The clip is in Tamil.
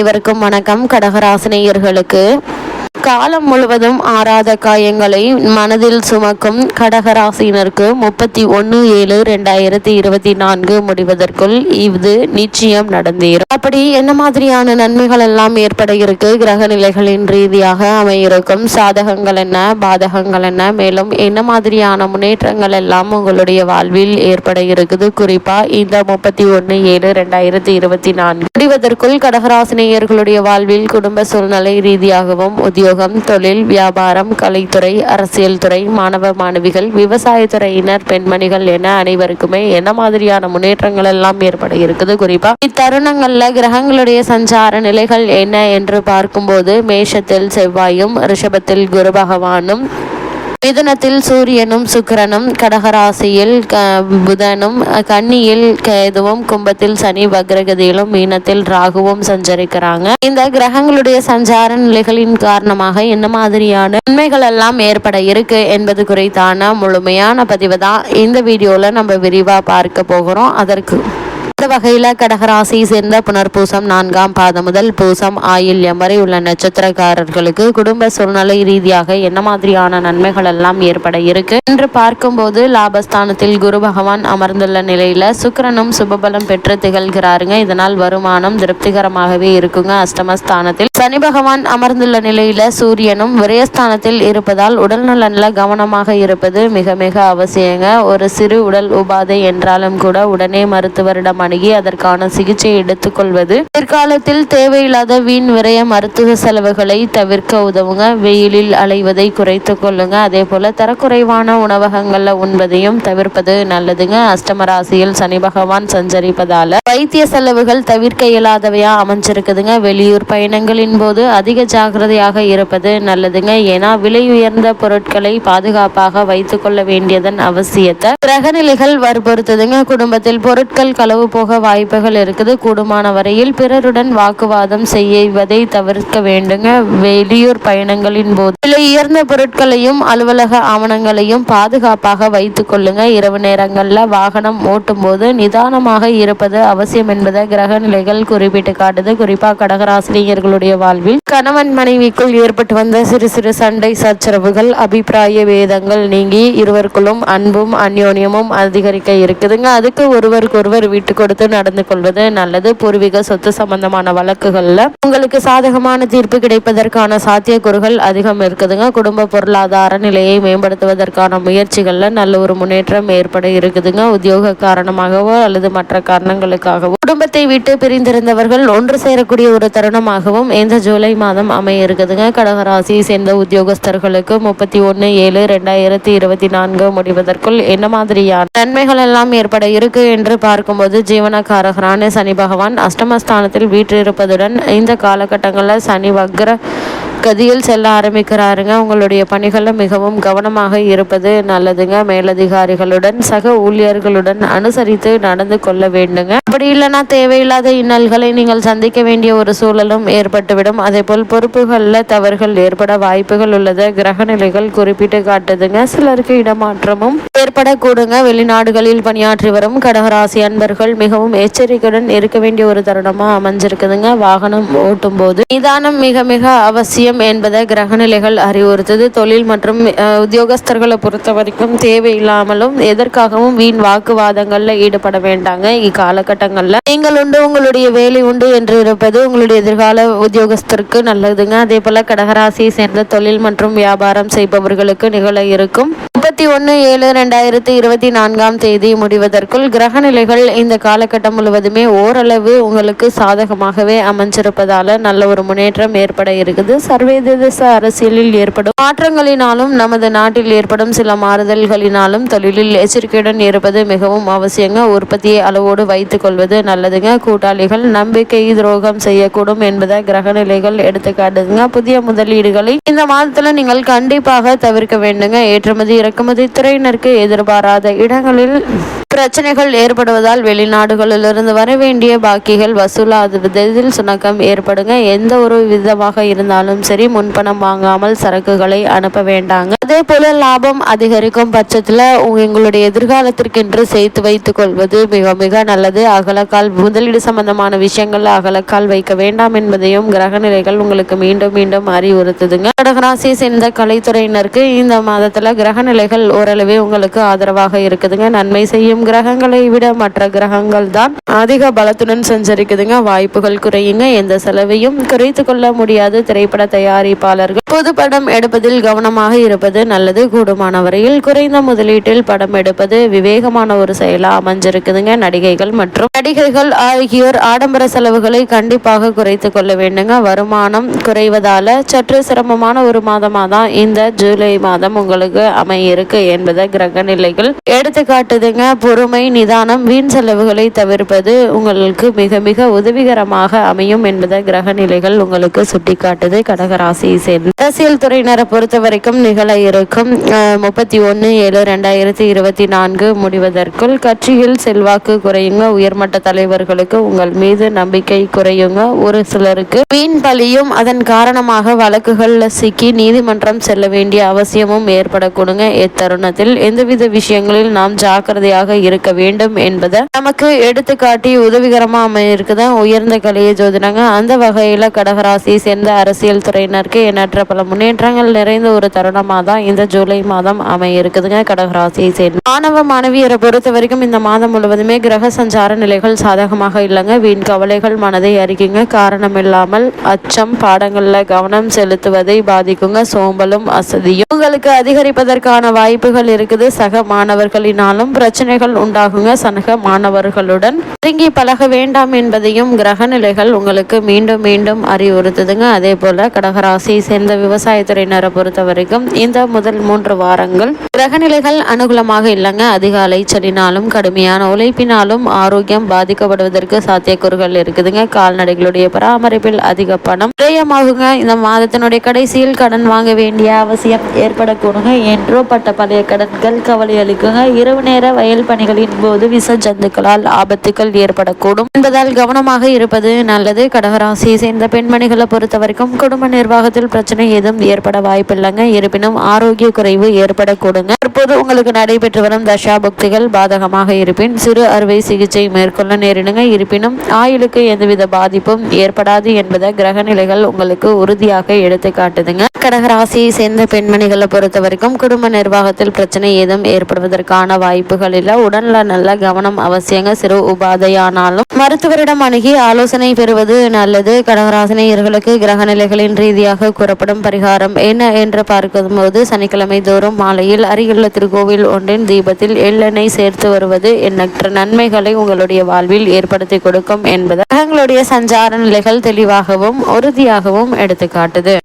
அனைவருக்கும் வணக்கம். கடகராசினியர்களுக்கு காலம் முழுவதும் ஆறாத காயங்களை மனதில் சுமக்கும் கடகராசினருக்கு முப்பத்தி ஒன்று ஏழு ரெண்டாயிரத்தி இருபத்தி நான்கு முடிவதற்குள் இது நிச்சயம் நடந்தேறும். அப்படி என்ன மாதிரியான நன்மைகள் எல்லாம் ஏற்பட இருக்கு? கிரக நிலைகளின் ரீதியாக அமையிருக்கும். சாதகங்கள் என்ன? பாதகங்கள் என்ன? மேலும் என்ன மாதிரியான முன்னேற்றங்கள் எல்லாம் உங்களுடைய வாழ்வில் ஏற்பட இருக்குது? குறிப்பா இந்த முப்பத்தி ஒன்று ஏழு ரெண்டாயிரத்தி இருபத்தி நான்கு. முடிவதற்குள் கடகராசினியர்களுடைய வாழ்வில் குடும்ப சூழ்நிலை ரீதியாகவும் உத்தியோக உத்தியோகம் தொழில் வியாபாரம் கலைத்துறை அரசியல் துறை மாணவ மாணவிகள் விவசாயத்துறையினர் பெண்மணிகள் என அனைவருக்குமே என்ன மாதிரியான முன்னேற்றங்கள் எல்லாம் ஏற்பட இருக்குது குறிப்பா? இத்தருணங்கள்ல கிரகங்களுடைய சஞ்சார நிலைகள் என்ன என்று பார்க்கும்போது மேஷத்தில் செவ்வாயும் ரிஷபத்தில் குரு பகவானும் மிதுனத்தில் சூரியனும் சுக்கரனும் கடகராசியில் புதனும் கன்னியில் கேதுவும் கும்பத்தில் சனி வக்ரகதியிலும் மீனத்தில் ராகுவும் சஞ்சரிக்கிறாங்க. இந்த கிரகங்களுடைய சஞ்சார நிலைகளின் காரணமாக என்ன மாதிரியான உண்மைகள் எல்லாம் ஏற்பட இருக்கு என்பது குறித்தான முழுமையான பதிவு தான் இந்த வீடியோல நம்ம விரிவா பார்க்க போகிறோம். அதற்கு இந்த வகையில் கடகராசியை சேர்ந்த புனர்பூசம் நான்காம் பாதம் முதல் பூசம் ஆயில்யம் வரை உள்ள நட்சத்திரக்காரர்களுக்கு குடும்ப சூழ்நிலை ரீதியாக என்ன மாதிரியான நன்மைகள் எல்லாம் ஏற்பட இருக்கு? என்று பார்க்கும்போது லாபஸ்தானத்தில் குரு பகவான் அமர்ந்துள்ள நிலையில சுக்கரனும் சுபபலம் பெற்று திகழ்கிறாருங்க. இதனால் வருமானம் திருப்திகரமாகவே இருக்குங்க அஷ்டமஸ்தானத்தில். சனி பகவான் அமர்ந்துள்ள நிலையில சூரியனும் விரயஸ்தானத்தில் இருப்பதால் உடல் நலன்ல கவனமாக இருப்பது மிக மிக அவசியங்க. ஒரு சிறு உடல் உபாதை என்றாலும் கூட உடனே மருத்துவரிடம் அணுகி அதற்கான சிகிச்சை எடுத்துக்கொள்வது. பிற்காலத்தில் தேவையில்லாத வீண் விரய மருத்துவ செலவுகளை தவிர்க்க உதவுங்க. வெயிலில் அலைவதை குறைத்து கொள்ளுங்க. அதே போல தரக்குறைவான உணவகங்கள்ல உண்பதையும் தவிர்ப்பது நல்லதுங்க. அஷ்டமராசியில் சனி பகவான் சஞ்சரிப்பதால வைத்திய செலவுகள் தவிர்க்க இயலாதவையா அமைஞ்சிருக்குதுங்க. வெளியூர் பயணங்களின் போது அதிக ஜாகிரதையாக இருப்பது நல்லதுங்க. ஏன்னா விலை உயர்ந்த பொருட்களை பாதுகாப்பாக வைத்துக் கொள்ள வேண்டியதன் அவசியத்தை. கிரகநிலைகள் வற்புறுத்துதுங்க. குடும்பத்தில் பொருட்கள் களவு போக வாய்ப்புகள் இருக்குது. கூடுமான வரையில் பிறருடன் வாக்குவாதம் செய்வதை தவிர்க்க வேண்டுங்க. வெளியூர் பயணங்களின் போது விலை உயர்ந்த பொருட்களையும் அலுவலக ஆவணங்களையும் பாதுகாப்பாக வைத்துக் கொள்ளுங்க. இரவு நேரங்களில் வாகனம் ஓட்டும் போது நிதானமாக இருப்பது அவசியம் என்பதை கிரக நிலைகள் குறிப்பிட்டு காட்டுது. குறிப்பாக கடகராசினியர்களுடைய வாழ்வில் கணவன் மனைவிக்குள் ஏற்பட்டு வந்த சிறு சிறு சண்டை சச்சரவுகள் அபிப்பிராய வேதங்கள் நீங்கி இருவருக்குள்ளும் அன்பும் அந்யோன்யமும் அதிகரிக்க இருக்குதுங்க. அதுக்கு ஒருவருக்கொருவர் விட்டு கொடுத்து நடந்து கொள்வது நல்லது. பூர்வீக சொத்து சம்பந்தமான வழக்குகள்ல உங்களுக்கு சாதகமான தீர்ப்பு கிடைப்பதற்கான சாத்தியக்கூறுகள் அதிகம் இருக்குதுங்க. குடும்ப பொருளாதார நிலையை மேம்படுத்துவதற்கான முயற்சிகள்ல நல்ல ஒரு முன்னேற்றம் ஏற்பட இருக்குதுங்க. உத்தியோக காரணமாகவோ அல்லது மற்ற காரணங்களுக்காகவோ. குடும்பத்தை விட்டு பிரிந்திருந்தவர்கள் ஒன்று சேரக்கூடிய ஒரு தருணமாகவும் இந்த ஜூலை மாதம் அமைய இருக்குதுங்க கடகராசியை சேர்ந்த உத்தியோகஸ்தர்களுக்கு முப்பத்தி ஒன்னு ஏழு ரெண்டாயிரத்தி இருபத்தி நான்கு முடிவதற்குள் என்ன மாதிரியான நன்மைகள் எல்லாம் ஏற்பட இருக்கு என்று பார்க்கும்போது ஜீவனக்காரகரான சனி பகவான் அஷ்டமஸ்தானத்தில் வீற்றிருப்பதுடன் இந்த காலகட்டங்களில் சனி வக்ர கதியில் செல்ல ஆரம்பிக்கிறாருங்க. உங்களுடைய பணிகளில் மிகவும் கவனமாக இருப்பது நல்லதுங்க. மேலதிகாரிகளுடன் சக ஊழியர்களுடன் அனுசரித்து நடந்து கொள்ள வேண்டுங்க. அப்படி இல்லைன்னா தேவையில்லாத இன்னல்களை நீங்கள் சந்திக்க வேண்டிய ஒரு சூழலும் ஏற்பட்டுவிடும். அதே போல் பொறுப்புகளில் தவறுகள் ஏற்பட வாய்ப்புகள் உள்ளது. கிரகநிலைகள் குறிப்பிட்டு காட்டுதுங்க. சிலருக்கு இடமாற்றமும் ஏற்படக்கூடுங்க. வெளிநாடுகளில் பணியாற்றி வரும் கடகராசி அன்பர்கள் மிகவும் எச்சரிக்கையுடன் இருக்க வேண்டிய ஒரு தருணமாக அமைஞ்சிருக்குதுங்க. வாகனம் ஓட்டும் போது நிதானம் மிக மிக அவசியம். முக்கியம் என்பதை கிரகநிலைகள் அறிவுறுத்தது. தொழில் மற்றும் உத்தியோகஸ்தர்களை பொறுத்த வரைக்கும் தேவையில்லாமலும் எதற்காகவும் வீண் வாக்குவாதங்களில் ஈடுபட வேண்டாங்க இக்காலகட்டங்களில் நீங்கள் உண்டு உங்களுடைய வேலை உண்டு என்று இருப்பது உங்களுடைய எதிர்கால உத்தியோகஸ்தருக்கு நல்லதுங்க. அதே போல கடகராசியை சேர்ந்த தொழில் மற்றும் வியாபாரம் செய்பவர்களுக்கு நிகழ இருக்கும். முப்பத்தி ஒன்று ஏழு ரெண்டாயிரத்தி இருபத்தி நான்காம் தேதி முடிவதற்குள் கிரகநிலைகள் இந்த காலகட்டம் முழுவதுமே ஓரளவு உங்களுக்கு சாதகமாகவே அமைஞ்சிருப்பதால நல்ல ஒரு முன்னேற்றம் ஏற்பட இருக்குது. சர்வதேச அரசியலில் ஏற்படும் மாற்றங்களினாலும் நமது நாட்டில் ஏற்படும் சில மாறுதல்களினாலும் தொழிலில் எச்சரிக்கையுடன் இருப்பது மிகவும் அவசியங்க. உற்பத்தியை அளவோடு வைத்துக் கொள்வது நல்லதுங்க. கூட்டாளிகள் நம்பிக்கை துரோகம் செய்யக்கூடும் என்பதை கிரகநிலைகள் எடுத்துக்காட்டுங்க புதிய முதலீடுகளை இந்த மாதத்துல நீங்கள் கண்டிப்பாக தவிர்க்க வேண்டுங்க. ஏற்றுமதி இறக்குமதி துறையினருக்கு எதிர்பாராத இடங்களில் பிரச்சனைகள் ஏற்படுவதால் வெளிநாடுகளிலிருந்து வர வேண்டிய பாக்கிகள் வசூலாவதில் சுணக்கம் ஏற்படுங்க. எந்த ஒரு விதமாக இருந்தாலும் சரி முன்பணம் வாங்காமல் சரக்குகளை அனுப்ப வேண்டாங்க. அதே போல லாபம் அதிகரிக்கும் பட்சத்தில் எங்களுடைய எதிர்காலத்திற்கென்று சேர்த்து வைத்துக் கொள்வது மிக மிக நல்லது. அகலக்கால் முதலீடு சம்பந்தமான விஷயங்கள் அகலக்கால் வைக்க வேண்டாம் என்பதையும் கிரக நிலைகள் உங்களுக்கு மீண்டும் மீண்டும் அறிவுறுத்துதுங்க. கடகராசி சேர்ந்த கலைத்துறையினருக்கு இந்த மாதத்துல கிரக நிலைகள் ஓரளவே உங்களுக்கு ஆதரவாக இருக்குதுங்க. நன்மை செய்யும் கிரகங்களை விட மற்ற கிரகங்கள் தான் அதிக பலத்துடன் சஞ்சரிக்குதுங்க. வாய்ப்புகள் குறையுங்க. எந்த செலவையும் குறைத்து கொள்ள முடியாது. திரைப்பட தயாரிப்பாளர்கள் பொது படம் எடுப்பதில் கவனமாக இருப்பது நல்லது. கூடுமான வரையில் குறைந்த முதலீட்டில் படம் எடுப்பது விவேகமான ஒரு செயலா அமைஞ்சிருக்குதுங்க. நடிகைகள் மற்றும் நடிகைகள் ஆகியோர் ஆடம்பர செலவுகளை கண்டிப்பாக குறைத்து கொள்ள வேண்டுங்க. வருமானம் குறைவதால சற்று சிரமமான ஒரு மாதமாக தான் இந்த ஜூலை மாதம் உங்களுக்கு அமையிருக்கு என்பதை கிரக நிலைகள் எடுத்துக்காட்டுதுங்க. பொறுமை நிதானம் வீண் செலவுகளை தவிர்ப்பது உங்களுக்கு மிக மிக உதவிகரமாக அமையும் என்பதை கிரக நிலைகள் உங்களுக்கு சுட்டிக்காட்டுது. கடகராசியை சேர்ந்து அரசியல் துறையினரை பொறுத்த வரைக்கும் நிகழ இருக்கும். முப்பத்தி ஒன்று ஏழு ரெண்டாயிரத்தி இருபத்தி நான்கு முடிவதற்குள் கட்சியில் செல்வாக்கு குறையுங்க. உயர்மட்ட தலைவர்களுக்கு உங்கள் மீது நம்பிக்கை குறையுங்க. ஒரு சிலருக்கு வீண் பலியும் அதன் காரணமாக வழக்குகள்ல சிக்கி நீதிமன்றம் செல்ல வேண்டிய அவசியமும் ஏற்படக்கூடுங்க. இத்தருணத்தில் எந்தவித விஷயங்களில் நாம் ஜாக்கிரதையாக இருக்க வேண்டும் என்பதை நமக்கு எடுத்துக்காட்டி உதவிகரமா அமையிருக்குது? உயர்ந்த கலையை ஜோதினாங்க அந்த வகையில கடகராசியை சேர்ந்த அரசியல் துறையினருக்கு எண்ணற்ற பல முன்னேற்றங்கள் நிறைந்த ஒரு தருணமாக தான் இந்த ஜூலை மாதம் அமையிருக்குதுங்க கடகராசியை சேர்ந்த. மாணவ மாணவியரை பொறுத்த வரைக்கும் இந்த மாதம் முழுவதுமே கிரக சஞ்சார நிலைகள் சாதகமாக இல்லைங்க. வீண் கவலைகள் மனதை அறிக்குங்க காரணம் இல்லாமல் அச்சம் பாடங்கள்ல கவனம் செலுத்துவதை பாதிக்குங்க. சோம்பலும் அசதியும். உங்களுக்கு அதிகரிப்பதற்கான வாய்ப்புகள் இருக்குது. சக மாணவர்களினாலும் பிரச்சனைகள் உண்டாகுங்க. சனக மாணவர்களுடன் நெருங்கி பழக வேண்டாம் என்பதையும் கிரக நிலைகள் உங்களுக்கு மீண்டும் மீண்டும் அறிவுறுத்துதுங்க. அதே போல கடகராசியை சேர்ந்த விவசாயத்துறையினரை பொறுத்த வரைக்கும் இந்த முதல் மூன்று வாரங்கள் கிரகநிலைகள் அனுகூலமாக இல்லைங்க. அதிக அலைச்சலினாலும் கடுமையான உழைப்பினாலும் ஆரோக்கியம் பாதிக்கப்படுவதற்கு சாத்தியக்கூறுகள் இருக்குதுங்க. கால்நடைகளுடைய பராமரிப்பில் அதிக பணம் விரயமாகுங்க. இந்த மாதத்தினுடைய கடைசியில் கடன் வாங்க வேண்டிய அவசியம் ஏற்படக்கூடுங்க. என்றோ பட்ட பழைய கடன்கள் கவலை அளிக்குங்க. இரவு நேர வயல் பணி பணிகளின் போது விச ஜந்துக்களால் ஆபத்துக்கள் ஏற்படக்கூடும். என்பதால் கவனமாக இருப்பது நல்லது. கடகராசியை சேர்ந்த பெண்மணிகளை பொறுத்த வரைக்கும் குடும்ப நிர்வாகத்தில் பிரச்சனை ஏதும் ஏற்பட வாய்ப்பில்லைங்க. இருப்பினும் ஆரோக்கிய குறைவு ஏற்படக்கூடுங்க. தற்போது உங்களுக்கு நடைபெற்று வரும் தசா புக்திகள் பாதகமாக இருப்பின் சிறு அறுவை சிகிச்சை மேற்கொள்ள நேரிடுங்க. இருப்பினும் ஆயுளுக்கு எந்தவித பாதிப்பும் ஏற்படாது என்பதை கிரக நிலைகள் உங்களுக்கு உறுதியாக எடுத்து காட்டுதுங்க. கடகராசியை சேர்ந்த பெண்மணிகளை பொறுத்த வரைக்கும் குடும்ப நிர்வாகத்தில் பிரச்சனை ஏதும் ஏற்படுவதற்கான வாய்ப்புகள் இல்லை. உடல்ல நல்ல கவனம் அவசியங்க சிறு உபாதையானாலும். மருத்துவரிடம் அணுகி ஆலோசனை பெறுவது நல்லது. கடகராசினியர்களுக்கு கிரக நிலைகளின் ரீதியாக கூறப்படும் பரிகாரம் என்ன என்று பார்க்கும் போது சனிக்கிழமை தோறும் மாலையில் அருகிலுள்ள திருக்கோவில் ஒன்றின் தீபத்தில் எள்ளெண்ணெய் சேர்த்து வருவது எண்ணற்ற நன்மைகளை உங்களுடைய வாழ்வில் ஏற்படுத்தி கொடுக்கும் என்பது. கிரகங்களுடைய சஞ்சார நிலைகள் தெளிவாகவும் உறுதியாகவும் எடுத்துக்காட்டுது.